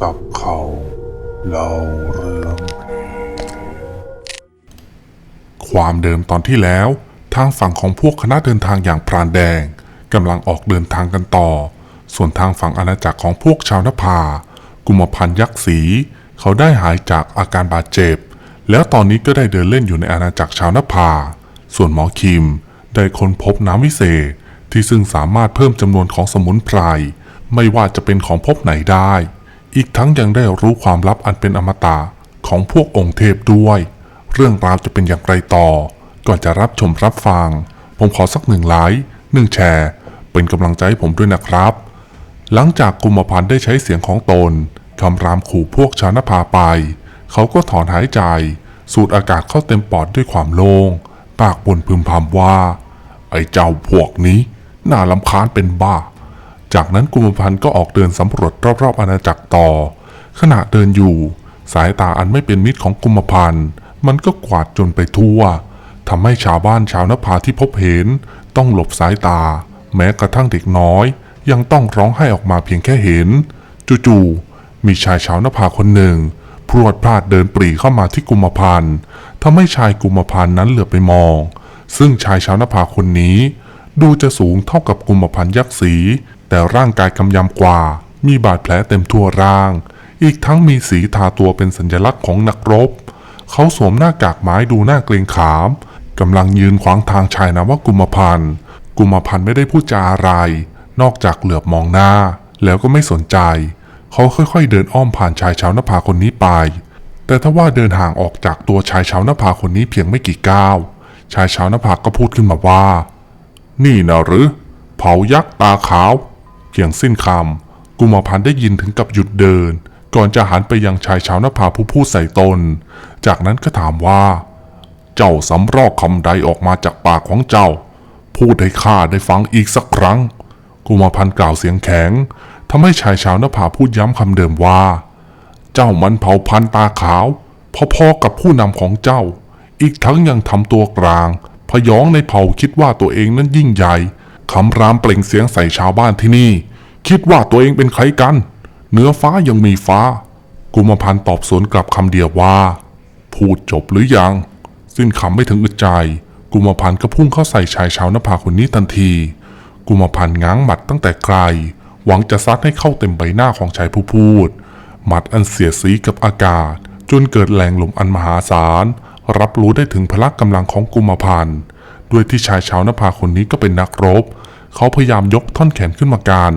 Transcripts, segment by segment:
จับเขาเล่าเรื่อง ความเดิมตอนที่แล้ว ทางฝั่งของพวกคณะเดินทางอย่างพรานแดงกำลังออกเดินทางกันต่อ ส่วนทางฝั่งอาณาจักรของพวกชาวนภา กุมพันยักษ์ศรีเขาได้หายจากอาการบาดเจ็บ แล้วตอนนี้ก็ได้เดินเล่นอยู่ในอาณาจักรชาวนภา ส่วนหมอคิมได้ค้นพบน้ำวิเศษที่ซึ่งสามารถเพิ่มจำนวนของสมุนไพรไม่ว่าจะเป็นของพบไหนได้ อีกทั้งยังได้รู้ความลับอันเป็นอมตะของพวกองค์เทพด้วย เรื่องราวจะเป็นอย่างไรต่อ ก่อนจะรับชมรับฟัง ผมขอสักหนึ่งไลค์หนึ่งแชร์ เป็นกำลังใจให้ผมด้วยนะครับ หลังจากกุมพันธ์ได้ใช้เสียงของตนคำรามขู่พวกชาวนภาไป เขาก็ถอนหายใจ สูดอากาศเข้าเต็มปอดด้วยความโลง่งปากบนพึมพำว่า ไอ้เจ้าพวกนี้ น่าลำคาญเป็นบ้า จากนั้นกุมพันธ์ก็ออกเดินสำรวจรอบๆอาณาจักรต่อ ขณะเดินอยู่ สายตาอันไม่เป็นมิตรของกุมพันธ์มันก็กวาดจนไปทั่วทำให้ชาวบ้านชาวนภาที่พบเห็น ต้องหลบสายตา แม้กระทั่งเด็กน้อย ยังต้องร้องไห้ออกมาเพียงแค่เห็น จู่ๆมีชายชาวนภาคนหนึ่งพรวดพลาดเดินปรีเข้ามาที่กุมพันธ์ทำให้ชายกุมพันธ์นั้นเหลือไปมอง ซึ่งชายชาวนภาคนนี้ ดูจะสูงเท่ากับกุมพันธ์ยักษ์สี แต่ร่างกายกำยำกว่า มีบาดแผลเต็มทั่วร่าง อีกทั้งมีสีทาตัวเป็นสัญลักษณ์ของนักรบ เขาสวมหน้ากากไม้ดูหน่าเกรงขามกำลังยืนขวางทางชายนามว่ากุมพันธ์กุมพันธ์ไม่ได้พูดจาอะไร นอกจากเหลือบมองหน้า แล้วก็ไม่สนใจ เขาค่อยๆ เดินอ้อมผ่านชายชาวนภาคนนี้ไป แต่ถ้าว่าเดินห่างออกจากตัวชายชาวนภาคนนี้เพียงไม่กี่ก้าว ชายชาวนภาก็พูดขึ้นมาว่า นี่นะหรือ เผายักษ์ตาขาว เพียงสิ้นคำกุมารพันธ์ได้ยินถึงกับหยุดเดิน ก่อนจะหันไปยังชายชาวนภาผู้พูดใส่ตน จากนั้นก็ถามว่า เจ้าสำรอกคำใดออกมาจากปากของเจ้า พูดให้ข้าได้ฟังอีกสักครั้ง กุมารพันธ์กล่าวเสียงแข็งทำให้ชายชาวนภาพูดย้ำคำเดิมว่า เจ้ามันเผาพันตาขาวพอๆกับผู้นำของเจ้า อีกทั้งยังทำตัวกลาง พยองในเผ่าคิดว่าตัวเองนั้นยิ่งใหญ่ คำรามเปล่งเสียงใส่ชาวบ้านที่นี่ คิดว่าตัวเองเป็นใครกัน เหนือฟ้ายังมีฟ้า กุมพันตอบสวนกลับคำเดียวว่า พูดจบหรือยัง สิ้นคำไม่ถึงอึดใจ กุมพันก็พุ่งเข้าใส่ชายชาวนภาคนนี้ทันที กุมพันง้างหมัดตั้งแต่ไกล หวังจะซัดให้เข้าเต็มใบหน้าของชายผู้พูด หมัดอันเสียสีกับอากาศ จนเกิดแรงลมอันมหาศาล รับรู้ได้ถึงพละกำลังของกุมพันธ์ ด้วยที่ชายชาวนภาคนนี้ก็เป็นนักรบ เขาพยายามยกท่อนแขนขึ้นมาการ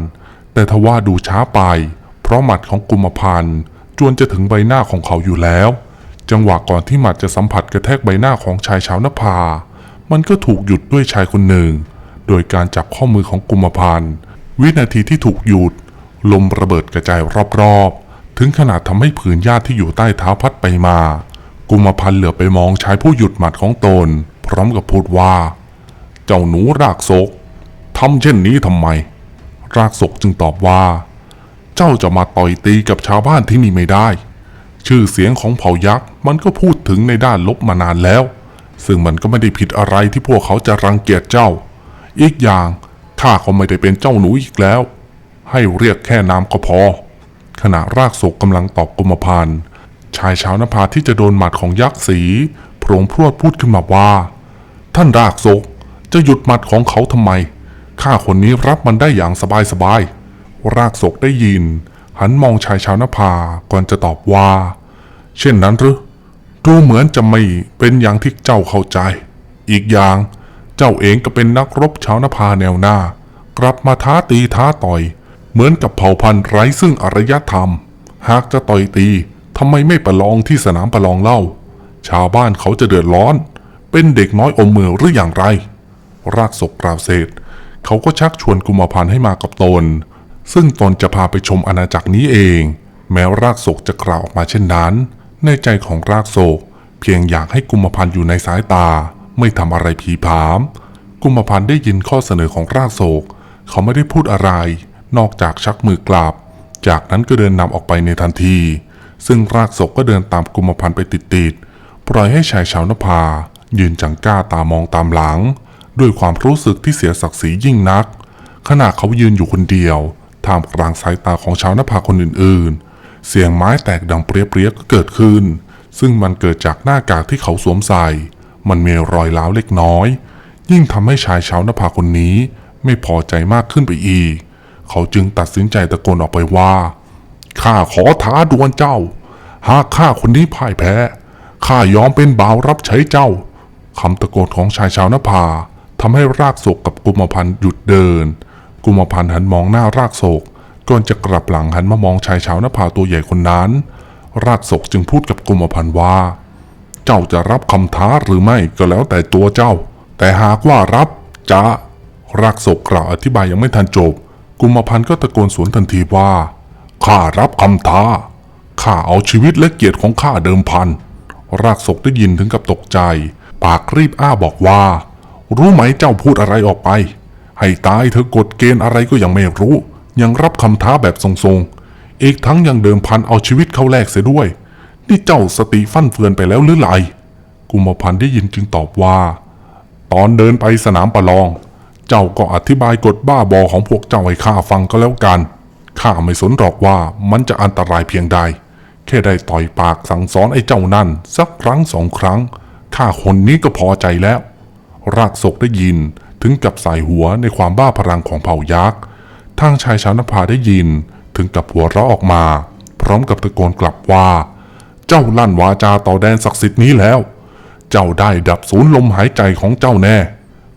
แต่ทว่าดูช้าไป เพราะหมัดของกุมพันธ์จวนจะถึงใบหน้าของเขาอยู่แล้ว จังหวะก่อนที่หมัดจะสัมผัสกระแทกใบหน้าของชายชาวนภา มันก็ถูกหยุดด้วยชายคนหนึ่ง โดยการจับข้อมือของกุมพันธ์วินาทีที่ถูกหยุด ลมระเบิดกระจายรอบๆ ถึงขนาดทำให้ผืนหญ้าที่อยู่ใต้เท้าพัดไปมา กุมพันธ์เหลือไปมองชายผู้หยุดหมัดของตน ร้อมกับพูดว่า เจ้าหนูรากศกทำเช่นนี้ทำไม รากศกจึงตอบว่า เจ้าจะมาต่อยตีกับชาวบ้านที่นี่ไม่ได้ ชื่อเสียงของเผ่ายักษ์มันก็พูดถึงในด้านลบมานานแล้ว ซึ่งมันก็ไม่ได้ผิดอะไรที่พวกเขาจะรังเกียจเจ้า อีกอย่างข้าก็ไม่ได้เป็นเจ้าหนูอีกแล้ว ให้เรียกแค่นามก็พอ ขณะรากศกกำลังตอบกุมพันธ์ชายชาวนภาที่จะโดนหมัดของยักษ์สีโผงพรวดพูดขึ้นมาว่า ท่านรากศกจะหยุดหมัดของเขาทำไม ข้าคนนี้รับมันได้อย่างสบายๆรากศกได้ยิน หันมองชายชาวนภาก่อนจะตอบว่า เช่นนั้นหรือดูเหมือนจะไม่เป็นอย่างที่เจ้าเข้าใจ อีกอย่างเจ้าเองก็เป็นนักรบชาวนภาแนวหน้า กลับมาท้าตีท้าต่อย เหมือนกับเผ่าพันธุ์ไร้ซึ่งอารยธรรม หากจะต่อยตีทำไมไม่ประลองที่สนามประลองเล่า ชาวบ้านเขาจะเดือดร้อน เป็นเด็กน้อยอมมือหรืออย่างไร รากศกกล่าวเสร็จเขาก็ชักชวนกุมพันให้มากับตน ซึ่งตนจะพาไปชมอาณาจักรนี้เอง แม้รากศกจะกล่าวออกมาเช่นนั้น ในใจของรากศก เพียงอยากให้กุมพันอยู่ในสายตา ไม่ทำอะไรผีผาม กุมพันได้ยินข้อเสนอของรากศก เขาไม่ได้พูดอะไร นอกจากชักมือกลับ จากนั้นก็เดินนำออกไปในทันที ซึ่งรากศกก็เดินตามกุมพันไปติดๆปล่อยให้ชายชาวนภา ยืนจังก้าตามองตามหลัง ด้วยความรู้สึกที่เสียศักดิ์ศรียิ่งนัก ขณะเขายืนอยู่คนเดียวท่ามกลางสายตาของชาวนภาคนอื่นเสียงไม้แตกดังเปรี้ยๆก็เกิดขึ้น ซึ่งมันเกิดจากหน้ากากที่เขาสวมใส่ มันมีรอยร้าวเล็กน้อย ยิ่งทำให้ชายชาวนภาคนนี้ไม่พอใจมากขึ้นไปอีก เขาจึงตัดสินใจตะโกนออกไปว่าข้าขอท้าดวลเจ้า หากข้าคนนี้พ่ายแพ้ข้ายอมเป็นบ่าวรับใช้เจ้า คำตะโกนของชายชาวนภาทำให้รากโศกกับกุมพันธ์หยุดเดิน กุมพันธ์หันมองหน้ารากโศกก่อนจะกลับหลังหันมามองชายชาวนภาตัวใหญ่คนนั้น รากโศกจึงพูดกับกุมพันธ์ว่า เจ้าจะรับคำท้าหรือไม่ก็แล้วแต่ตัวเจ้า แต่หากว่ารับจะรากโศกกล่าวอธิบายยังไม่ทันจบ กุมพันธ์ก็ตะโกนสวนทันทีว่าข้ารับคำท้าข้าเอาชีวิตและเกียรติของข้าเดิมพันรากศกได้ยินถึงกับตกใจ ปากรีบอ้าบอกว่า รู้ไหมเจ้าพูดอะไรออกไป ให้ตายเธอกฎเกณฑ์อะไรก็ยังไม่รู้ ยังรับคำท้าแบบทรงๆ อีกทั้งยังเดิมพันเอาชีวิตเข้าแลกเสียด้วย นี่เจ้าสติฟั่นเฟือนไปแล้วหรือไรกุมพันได้ยินจึงตอบว่า ตอนเดินไปสนามประลอง เจ้าก็อธิบายกฎบ้าบอของพวกเจ้าให้ข้าฟังก็แล้วกันข้าไม่สนหรอกว่ามันจะอันตรายเพียงใด แค่ได้ต่อยปากสั่งสอนไอ้เจ้านั่น สักครั้งสองครั้ง ข้าคนนี้ก็พอใจแล้ว รากศกได้ยินถึงกับใส่หัวในความบ้าพลังของเผ่ายักษ์ทางชายชาวนภาได้ยินถึงกับหัวเราะออกมา พร้อมกับตะโกนกลับว่า เจ้าลั่นวาจาต่อแดนศักดิ์สิทธิ์นี้แล้ว เจ้าได้ดับศูนย์ลมหายใจของเจ้าแน่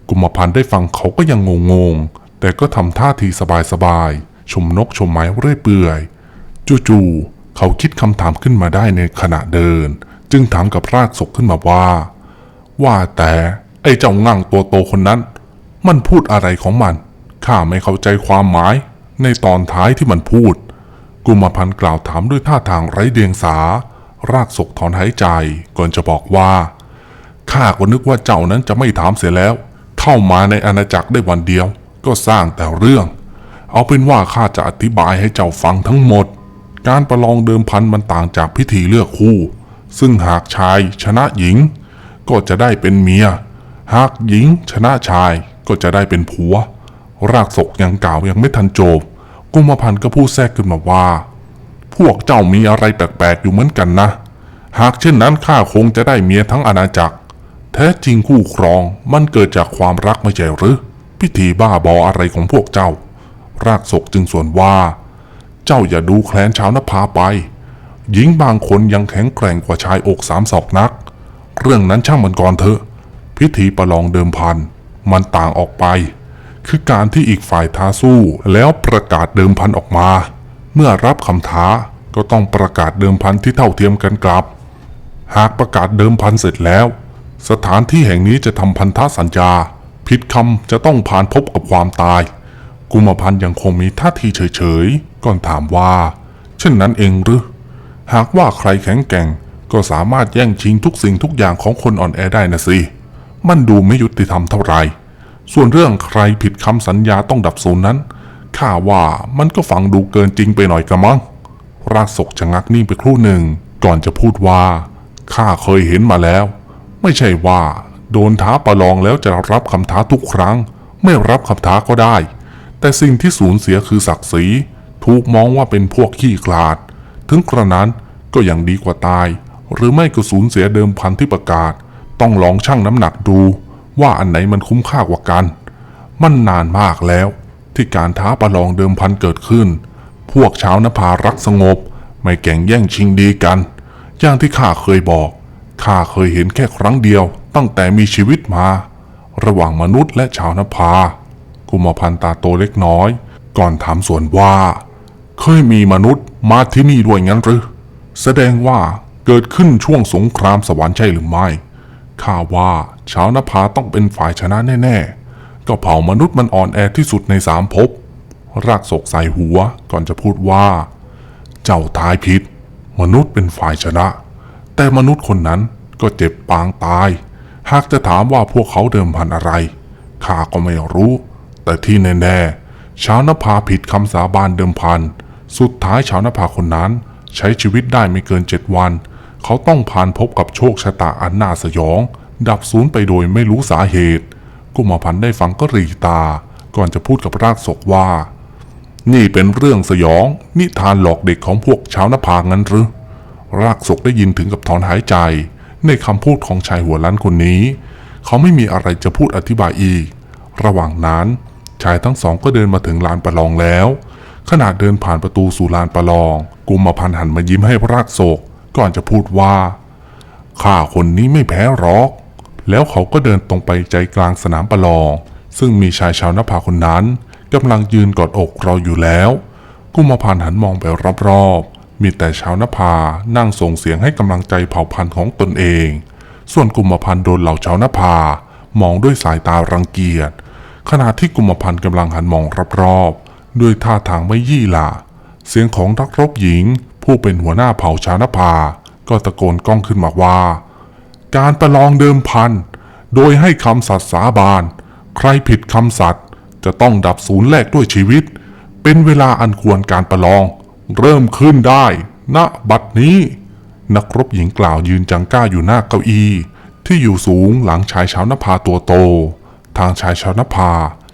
กุมพันได้ฟังเขาก็ยังงงๆ แต่ก็ทำท่าทีสบายๆ ชมนกชมไม้เรื่อยเปื่อย จู่ๆเขาคิดคำถามขึ้นมาได้ในขณะเดิน จึงถามกับรากศกขึ้นมาว่า ว่าแต่ไอ้เจ้างั่งตัวโตคนนั้น มันพูดอะไรของมัน ข้าไม่เข้าใจความหมาย ในตอนท้ายที่มันพูด กุมพันธ์กล่าวถามด้วยท่าทางไร้เดียงสา รากศกถอนหายใจก่อนจะบอกว่า ข้าก็นึกว่าเจ้านั้นจะไม่ถามเสียแล้ว เข้ามาในอาณาจักรได้วันเดียว ก็สร้างแต่เรื่อง เอาเป็นว่าข้าจะอธิบายให้เจ้าฟังทั้งหมด การประลองเดิมพันมันต่างจากพิธีเลือกคู่ ซึ่งหากชายชนะหญิง ก็จะได้เป็นเมีย หากหญิงชนะชายก็จะได้เป็นผัว รากศกยังกล่าวยังไม่ทันจบ กุมพันธ์ก็พูดแทรกขึ้นมาว่า พวกเจ้ามีอะไรแปลกๆอยู่เหมือนกันนะ หากเช่นนั้นข้าคงจะได้เมียทั้งอาณาจักร แท้จริงคู่ครองมันเกิดจากความรักไม่ใช่หรือ พิธีบ้าบออะไรของพวกเจ้า รากศกจึงส่วนว่า เจ้าอย่าดูแคลนชาวนภาไป หญิงบางคนยังแข็งแกร่งกว่าชายอกสามศอกนัก เรื่องนั้นช่างมันก่อนเถอะ พิธีประลองเดิมพัน มันต่างออกไป คือการที่อีกฝ่ายท้าสู้แล้วประกาศเดิมพันออกมา เมื่อรับคำท้าก็ต้องประกาศเดิมพันที่เท่าเทียมกันกลับ หากประกาศเดิมพันเสร็จแล้ว สถานที่แห่งนี้จะทำพันธสัญญาผิดคำจะต้องผ่านพบกับความตาย กุมพันยังคงมีท่าทีเฉยๆ ก่อนถามว่า เช่นนั้นเองหรือ หากว่าใครแข็งแกร่ง ก็สามารถแย่งชิงทุกสิ่งทุกอย่างของคนอ่อนแอได้นะสิ มันดูไม่ยุติธรรมเท่าไหร่ ส่วนเรื่องใครผิดคำสัญญาต้องดับศูนย์นั้น ข้าว่ามันก็ฟังดูเกินจริงไปหน่อยกระมัง รากศกชะงักนิ่งไปครู่หนึ่ง ก่อนจะพูดว่า ข้าเคยเห็นมาแล้ว ไม่ใช่ว่า โดนท้าประลองแล้วจะรับคำท้าทุกครั้ง ไม่รับคำท้าก็ได้ แต่สิ่งที่สูญเสียคือศักดิ์ศรี ถูกมองว่าเป็นพวกขี้ขลาด ถึงกระนั้นก็ยังดีกว่าตาย หรือไม่ก็สูญเสียเดิมพันที่ประกาศ ต้องลองชั่งน้ำหนักดู ว่าอันไหนมันคุ้มค่ากว่ากัน มันนานมากแล้ว ที่การท้าประลองเดิมพันเกิดขึ้น พวกชาวนภารักสงบ ไม่แก่งแย่งชิงดีกัน อย่างที่ข้าเคยบอกข้าเคยเห็นแค่ครั้งเดียว ตั้งแต่มีชีวิตมา ระหว่างมนุษย์และชาวนภา กุมพันธ์ตาโตเล็กน้อย ก่อนถามส่วนว่า เคยมีมนุษย์มาที่นี่ด้วยงั้นหรือ แสดงว่าเกิดขึ้นช่วงสงครามสวรรค์ใช่หรือไม่ข้าว่าชาวนภาต้องเป็นฝ่ายชนะแน่ ๆ ก็เผ่ามนุษย์มันอ่อนแอที่สุดในสามภพ รากศกใส่หัวก่อนจะพูดว่า เจ้าทายผิดมนุษย์เป็นฝ่ายชนะ แต่มนุษย์คนนั้นก็เจ็บปางตาย หากจะถามว่าพวกเขาเดิมพันอะไร ข้าก็ไม่รู้ แต่ที่แน่ๆชาวนภาผิดคำสาบานเดิมพัน สุดท้ายชาวนภาคนนั้น ใช้ชีวิตได้ไม่เกินเจ็ดวัน เขาต้องผ่านพบกับโชคชะตาอันน่าสยอง ดับสูญไปโดยไม่รู้สาเหตุกุมพันธ์ได้ฟังก็รีตา ก่อนจะพูดกับรากศกว่า นี่เป็นเรื่องสยอง นิทานหลอกเด็กของพวกชาวนภางั้นหรือ รากศกได้ยินถึงกับถอนหายใจ ในคำพูดของชายหัวล้านคนนี้ เขาไม่มีอะไรจะพูดอธิบายอีก ระหว่างนั้นชายทั้งสองก็เดินมาถึงลานประลองแล้ว ขณะเดินผ่านประตูสู่ลานประลอง กุมพันหันมายิ้มให้พระรากศกก่อนจะพูดว่าข้าคนนี้ไม่แพ้หรอก แล้วเขาก็เดินตรงไปใจกลางสนามประลอง ซึ่งมีชายชาวนภาคนนั้นกำลังยืนกอดอกรออยู่แล้ว กุมภานหันมองไปรอบๆ มีแต่ชาวนภานั่งส่งเสียงให้กำลังใจเผ่าพันธุ์ของตนเอง ส่วนกุมพันโดนเหล่าชาวนภามองด้วยสายตารังเกียจขณะที่กุมพันธ์กำลังหันมองรอบๆ ด้วยท่าทางไม่ยี่หล่าเสียงของนักรบหญิง ผู้เป็นหัวหน้าเผ่าชานภา ก็ตะโกนก้องขึ้นมาว่า การประลองเดิมพัน โดยให้คำสัตย์สาบาน ใครผิดคำสัตย์จะต้องดับศูนย์แลกด้วยชีวิต เป็นเวลาอันควรการประลอง เริ่มขึ้นได้ณบัดนี้ นักรบหญิงกล่าวยืนจังก้าอยู่หน้าเก้าอี้ ที่อยู่สูงหลังชายชาวนภาตัวโต ทางชายชาวนภา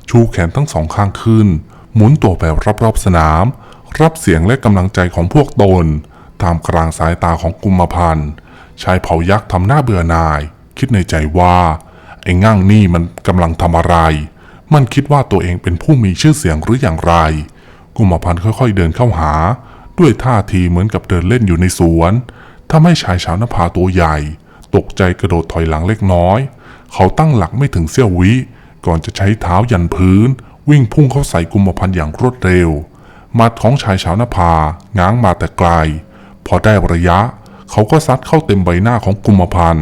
ชูแขนทั้งสองข้างขึ้น หมุนตัวไปรอบๆสนาม รับเสียงและกำลังใจของพวกตนตามกลางสายตาของกุมพันธ์ชายเผ่ายักษ์ทำหน้าเบื่อหน่าย คิดในใจว่า ไอ้ง่างนี่มันกำลังทำอะไร มันคิดว่าตัวเองเป็นผู้มีชื่อเสียงหรืออย่างไร กุมพันธ์ค่อยๆเดินเข้าหา ด้วยท่าทีเหมือนกับเดินเล่นอยู่ในสวนทำให้ชายชาวนภาตัวใหญ่ ตกใจกระโดดถอยหลังเล็กน้อย เขาตั้งหลักไม่ถึงเสี้ยววิ ก่อนจะใช้เท้ายันพื้น วิ่งพุ่งเข้าใส่กุมพันอย่างรวดเร็วหมัดของชายชาวนภาง้างมาแต่ไกล พอได้ระยะ เขาก็ซัดเข้าเต็มใบหน้าของกุมพัน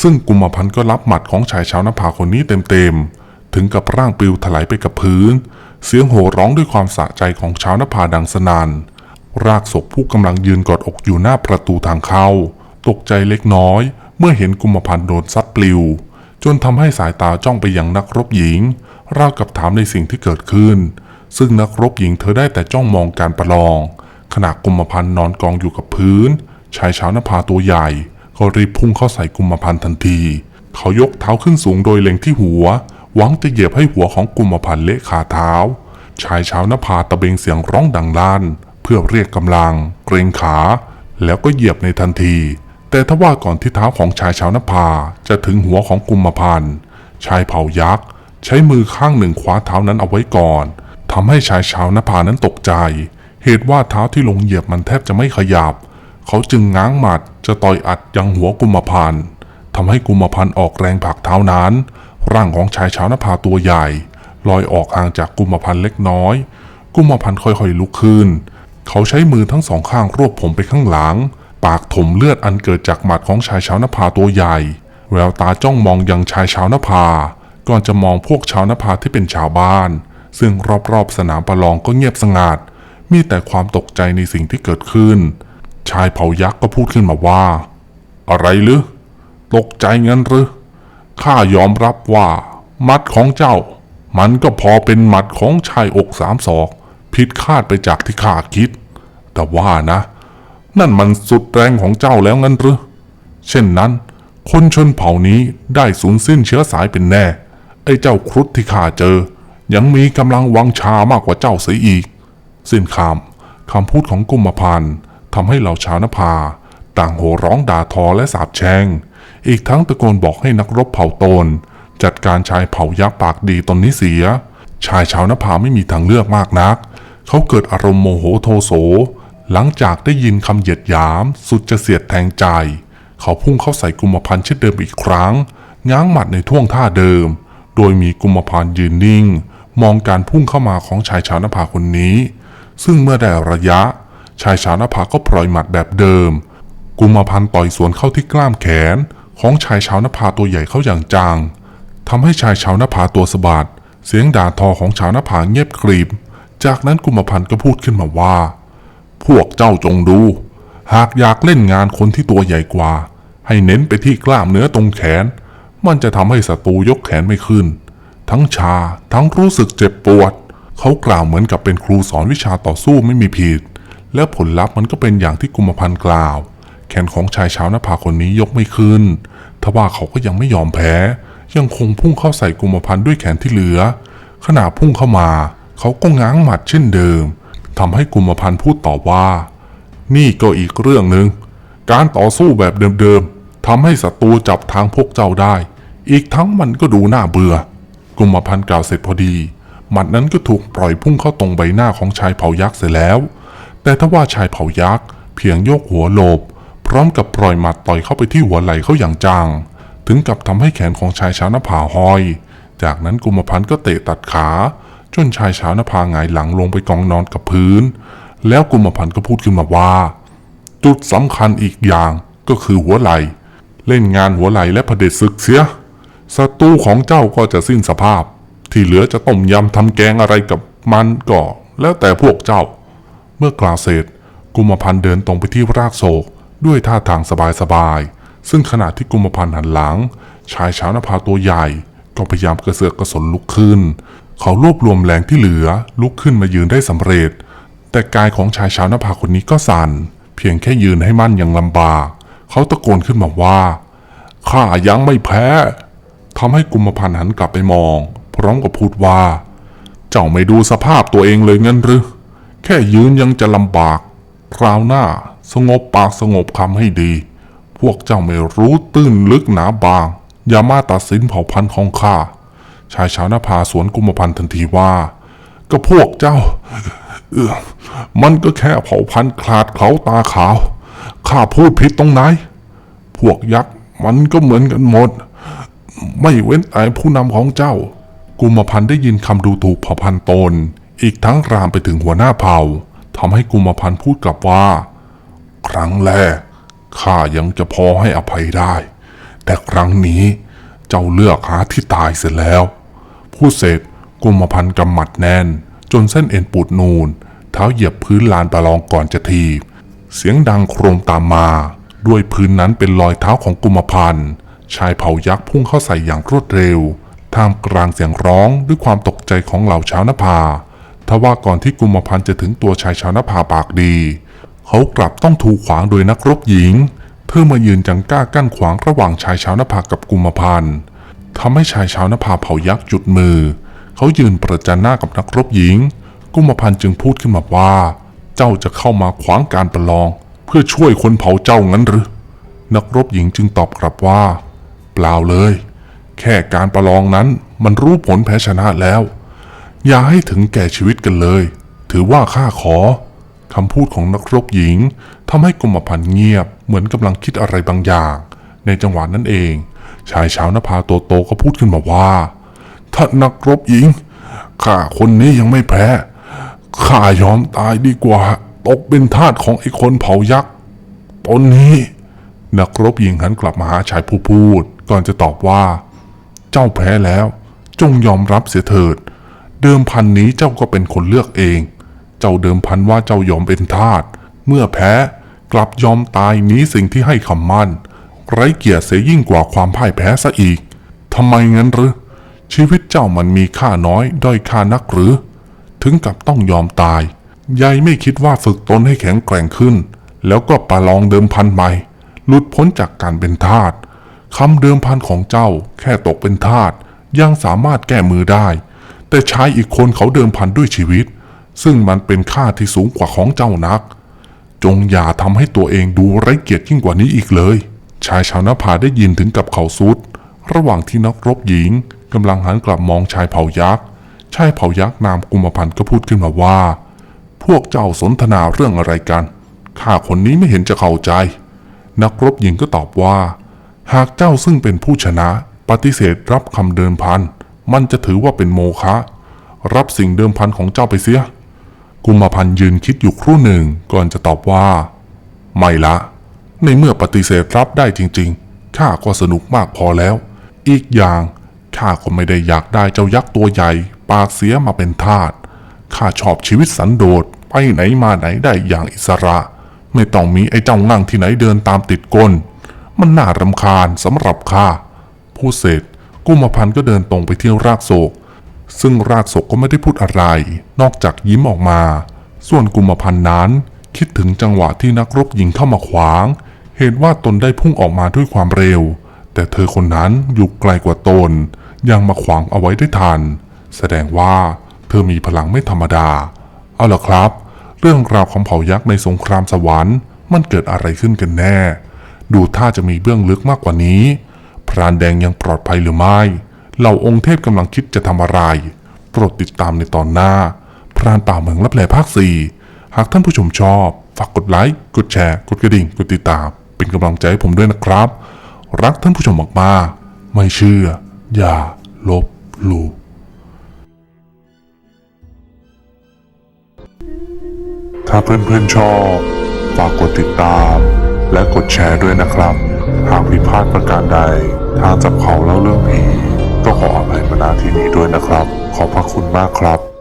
ซึ่งกุมพันก็รับหมัดของชายชาวนภาคนนี้เต็มๆ ถึงกับร่างปลิวถลายไปกับพื้น เสียงโห่ร้องด้วยความสะใจของชาวนภาดังสนานรากศพผู้กำลังยืนกอดอกอยู่หน้าประตูทางเข้า ตกใจเล็กน้อย เมื่อเห็นกุมพันโดนซัดปลิว จนทำให้สายตาจ้องไปยังนักรบหญิง ราวกับถามในสิ่งที่เกิดขึ้น ซึ่งนักรบหญิงเธอได้แต่จ้องมองการประลอง ขณะกุมพันนอนกองอยู่กับพื้น ชายชาวนภาตัวใหญ่ ก็รีบพุ่งเข้าใส่กุมพันทันที เขายกเท้าขึ้นสูงโดยเล็งที่หัว หวังจะเหยียบให้หัวของกุมพันเละขาเท้า ชายชาวนภาตะเบงเสียงร้องดังลั่น เพื่อเรียกกำลัง เกรงขา แล้วก็เหยียบในทันที แต่ทว่าก่อนที่เท้าของชายชาวนภาจะถึงหัวของกุมพันชายเผ่ายักษ์ ใช้มือข้างหนึ่งคว้าเท้านั้นเอาไว้ก่อนทำให้ชายชาวนภานั้นตกใจ เหตุว่าเท้าที่ลงเหยียบมันแทบจะไม่ขยับ เขาจึงง้างหมัดจะต่อยอัดยังหัวกุมพันธ์ทำให้กุมพันธ์ออกแรงผลักเท้านั้น ร่างของชายชาวนภาตัวใหญ่ลอยออกห่างจากกุมพันธ์เล็กน้อย กุมพันธ์ค่อยๆลุกขึ้น เขาใช้มือทั้งสองข้างรวบผมไปข้างหลัง ปากถมเลือดอันเกิดจากหมัดของชายชาวนภาตัวใหญ่ แววตาจ้องมองยังชายชาวนภา ก่อนจะมองพวกชาวนภาที่เป็นชาวบ้าน ซึ่งรอบๆสนามประลองก็เงียบสงัดมีแต่ความตกใจในสิ่งที่เกิดขึ้น ชายเผ่ายักษ์ก็พูดขึ้นมาว่า อะไรหรือตกใจงั้นหรือข้ายอมรับว่า มัดของเจ้า มันก็พอเป็นหมัดของชายอกสามศอก ผิดคาดไปจากที่ข้าคิด แต่ว่านะ นั่นมันสุดแรงของเจ้าแล้วงั้นหรือเช่นนั้น คนชนเผ่านี้ได้สูญสิ้นเชื้อสายเป็นแน่ ไอ้เจ้าครุฑที่ข้าเจอ ยังมีกำลังวังชามากกว่าเจ้าเสียอีก สิ้นคำคำพูดของกุมพันทำให้เหล่าชาวนภา ต่างโห่ร้องด่าทอและสาบแช่ง อีกทั้งตะโกนบอกให้นักรบเผ่าตน จัดการชายเผ่ายักษ์ปากดีตนนี้เสีย ชายชาวนภาไม่มีทางเลือกมากนัก เขาเกิดอารมณ์โมโหโทโส หลังจากได้ยินคำเหยียดหยาม สุดจะเสียดแทงใจ เขาพุ่งเข้าใส่กุมพันธ์เช่นเดิมอีกครั้ง ง้างหมัดในท่วงท่าเดิม โดยมีกุมพันยืนนิ่ง มองการพุ่งเข้ามาของชายชาวนภาคนนี้ ซึ่งเมื่อได้ระยะ ชายชาวนภาก็ปล่อยหมัดแบบเดิม กุมพันต่อยสวนเข้าที่กล้ามแขน ของชายชาวนภาตัวใหญ่เข้าอย่างจังทำให้ชายชาวนภาตัวสะบัดเสียงด่าทอของชาวนภาเงียบกริบ จากนั้นกุมพันธ์ก็พูดขึ้นมาว่า พวกเจ้าจงดู หากอยากเล่นงานคนที่ตัวใหญ่กว่า ให้เน้นไปที่กล้ามเนื้อตรงแขน มันจะทำให้ศัตรูยกแขนไม่ขึ้น ทั้งชาทั้งรู้สึกเจ็บปวด เขากล่าวเหมือนกับเป็นครูสอนวิชาต่อสู้ไม่มีผิด และผลลัพธ์มันก็เป็นอย่างที่กุมพันกล่าว แขนของชายชาวนภาคนนี้ยกไม่ขึ้น ทว่าเขาก็ยังไม่ยอมแพ้ ยังคงพุ่งเข้าใส่กุมพันด้วยแขนที่เหลือ ขณะพุ่งเข้ามา เขาก็ง้างหมัดเช่นเดิมทำให้กุมพันพูดต่อว่า นี่ก็อีกเรื่องหนึ่งการต่อสู้แบบเดิมๆทำให้ศัตรูจับทางพวกเจ้าได้ อีกทั้งมันก็ดูน่าเบื่อ กุมพันธ์กล่าวเสร็จพอดี หมัดนั้นก็ถูกปล่อยพุ่งเข้าตรงใบหน้าของชายเผายักษ์เสียแล้ว แต่ถ้าว่าชายเผายักษ์เพียงโยกหัวโลบ พร้อมกับปล่อยหมัดต่อยเข้าไปที่หัวไหล่เขาอย่างจัง ถึงกับทำให้แขนของชายชาวนาผาห้อย จากนั้นกุมพันธ์ก็เตะตัดขาจนชายชาวนาผาหงายหลังลงไปกองนอนกับพื้น แล้วกุมพันธ์ก็พูดขึ้นมาว่า จุดสำคัญอีกอย่างก็คือหัวไหล่ เล่นงานหัวไหล่และเผด็จศึกเสีย ศัตรูของเจ้าก็จะสิ้นสภาพ ที่เหลือจะต้มยำทำแกงอะไรกับมันก็แล้วแต่พวกเจ้า เมื่อกล่าวเสร็จกุมพันเดินตรงไปที่รากโศกด้วยท่าทางสบายๆซึ่งขณะที่กุมพันหันหลัง ชายชาวนภาตัวใหญ่ ก็พยายามกระเสือกกระสนลุกขึ้น เขารวบรวมแรงที่เหลือลุกขึ้นมายืนได้สำเร็จ แต่กายของชายชาวนภาคนนี้ก็สั่น เพียงแค่ยืนให้มั่นยังลำบาก เขาตะโกนขึ้นมาว่าข้ายังไม่แพ้ ทำให้กุมพันหันกลับไปมอง พร้อมกับพูดว่า เจ้าไม่ดูสภาพตัวเองเลยงั้นหรือ แค่ยืนยังจะลำบาก คราวหน้าสงบปากสงบคำให้ดี พวกเจ้าไม่รู้ตื้นลึกหนาบาง อย่ามาตัดสินเผ่าพันธุ์ของข้า ชายชาวนาภาสวนกุมพันทันทีว่า ก็พวกเจ้าเออมันก็แค่เผ่าพันธุ์คลาดเขาตาขาว ข้าพูดผิดตรงไหน พวกยักษ์มันก็เหมือนกันหมด ไม่เว้นแต่ผู้นำของเจ้า กุมพันธ์ได้ยินคำดูถูกเผ่าพันธุ์ตน อีกทั้งรามไปถึงหัวหน้าเผ่าทำให้กุมพันธ์พูดกลับว่า ครั้งแรกข้ายังจะพอให้อภัยได้ แต่ครั้งนี้เจ้าเลือกหาที่ตายเสร็จแล้ว พูดเสร็จกุมพันธ์กำหมัดแน่น จนเส้นเอ็นปูดนูน เท้าเหยียบพื้นลานประลองก่อนจะทีบเสียงดังโครมตามมา ด้วยพื้นนั้นเป็นรอยเท้าของกุมพันธ์ ชายเผายักษ์พุ่งเข้าใส่อย่างรวดเร็ว ท่ามกลางเสียงร้องด้วยความตกใจของเหล่าชาวนภาทว่าก่อนที่กุมพันจะถึงตัวชายชาวนภาปากดี เขากลับต้องถูกขวางโดยนักรบหญิง เพื่อมายืนจังก้ากั้นขวางระหว่างชายชาวนภากับกุมพันทำให้ชายชาวนภาเผายักษ์จุดมือ เขายืนประจันหน้ากับนักรบหญิง กุมพันจึงพูดขึ้นมาว่า เจ้าจะเข้ามาขวางการประลอง เพื่อช่วยคนเผาเจ้างั้นหรือนักรบหญิงจึงตอบกลับว่า ล่าเลย แค่การประลองนั้นมันรู้ผลแพ้ชนะแล้ว อย่าให้ถึงแก่ชีวิตกันเลย ถือว่าข้าขอคำพูดของนักรบหญิงทำให้กุมพันเงียบเหมือนกำลังคิดอะไรบางอย่าง ในจังหวะนั้นเอง ชายชาวนภาตัวโตก็พูดขึ้นมาว่าถ้านักรบหญิงข้าคนนี้ยังไม่แพ้ข้ายอมตายดีกว่า ตกเป็นทาสของไอ้คนเผายักษ์ตนนี้ นักรบหญิงหันกลับมาหาชายผู้พูด ก่อนจะตอบว่า เจ้าแพ้แล้ว จงยอมรับเสียเถิด เดิมพันนี้เจ้าก็เป็นคนเลือกเอง เจ้าเดิมพันว่าเจ้ายอมเป็นทาสเมื่อแพ้กลับยอมตายหนี้สิ่งที่ให้คำมั่น ไร้เกียรติเสียยิ่งกว่าความพ่ายแพ้ซะอีกทำไมงั้นหรือ ชีวิตเจ้ามันมีค่าน้อย ด้อยค่านักหรือ ถึงกับต้องยอมตายยายไม่คิดว่าฝึกตนให้แข็งแกร่งขึ้น แล้วก็ประลองเดิมพันใหม่ หลุดพ้นจากการเป็นทาส คำเดิมพันของเจ้าแค่ตกเป็นทาสยังสามารถแก้มือได้ แต่ชายอีกคนเขาเดิมพันด้วยชีวิต ซึ่งมันเป็นค่าที่สูงกว่าของเจ้านัก จงอย่าทำให้ตัวเองดูไร้เกียรติยิ่งกว่านี้อีกเลย ชายชาวนภาได้ยินถึงกับเขาสุด ระหว่างที่นักรบหญิงกำลังหันกลับมองชายเผ่ายักษ์ชายเผ่ายักษ์นามกุมพันธ์ก็พูดขึ้นมาว่า พวกเจ้าสนทนาเรื่องอะไรกันข้าคนนี้ไม่เห็นจะเข้าใจ นักรบหญิงก็ตอบว่า หากเจ้าซึ่งเป็นผู้ชนะ ปฏิเสธรับคำเดิมพัน มันจะถือว่าเป็นโมฆะรับสิ่งเดิมพันของเจ้าไปเสีย กุมพันยืนคิดอยู่ครู่หนึ่งก่อนจะตอบว่า ไม่ละ ในเมื่อปฏิเสธรับได้จริง ๆ ข้าก็สนุกมากพอแล้ว อีกอย่างข้าก็ไม่ได้อยากได้เจ้ายักษ์ตัวใหญ่ ปากเสียมาเป็นทาสข้าชอบชีวิตสันโดษไปไหนมาไหนได้อย่างอิสระ ไม่ต้องมีไอ้เจ้านั่งที่ไหนเดินตามติดก้น มันน่ารำคาญสำหรับข้าพูดเสร็จกุมพันธ์ก็เดินตรงไปที่รากโศก ซึ่งรากโศกก็ไม่ได้พูดอะไร นอกจากยิ้มออกมา ส่วนกุมพันธ์นั้นคิดถึงจังหวะที่นักรบหญิงเข้ามาขวาง เห็นว่าตนได้พุ่งออกมาด้วยความเร็ว แต่เธอคนนั้นอยู่ไกลกว่าตน ยังมาขวางเอาไว้ได้ทัน แสดงว่าเธอมีพลังไม่ธรรมดา เอาล่ะครับ เรื่องราวของเผ่ายักษ์ในสงครามสวรรค์ มันเกิดอะไรขึ้นกันแน่ ดูท่าจะมีเบื้องลึกมากกว่านี้ พรานแดงยังปลอดภัยหรือไม่ เหล่าองค์เทพกำลังคิดจะทำอะไร โปรดติดตามในตอนหน้า พรานป่าเมืองลับแลภาค4หากท่านผู้ชมชอบ ฝากกดไลค์ กดแชร์ กดกระดิ่ง กดติดตาม เป็นกำลังใจให้ผมด้วยนะครับ รักท่านผู้ชมมากๆ ไม่เชื่อ อย่า ลบหลู่ถ้าเพื่อนๆชอบ ฝากกดติดตาม และกดแชร์ด้วยนะครับ หากผิดพลาดประการใด ทางจับเขาเล่าเรื่องผีก็ขออภัยมาณที่นี้ด้วยนะครับ ขอบพระคุณมากครับ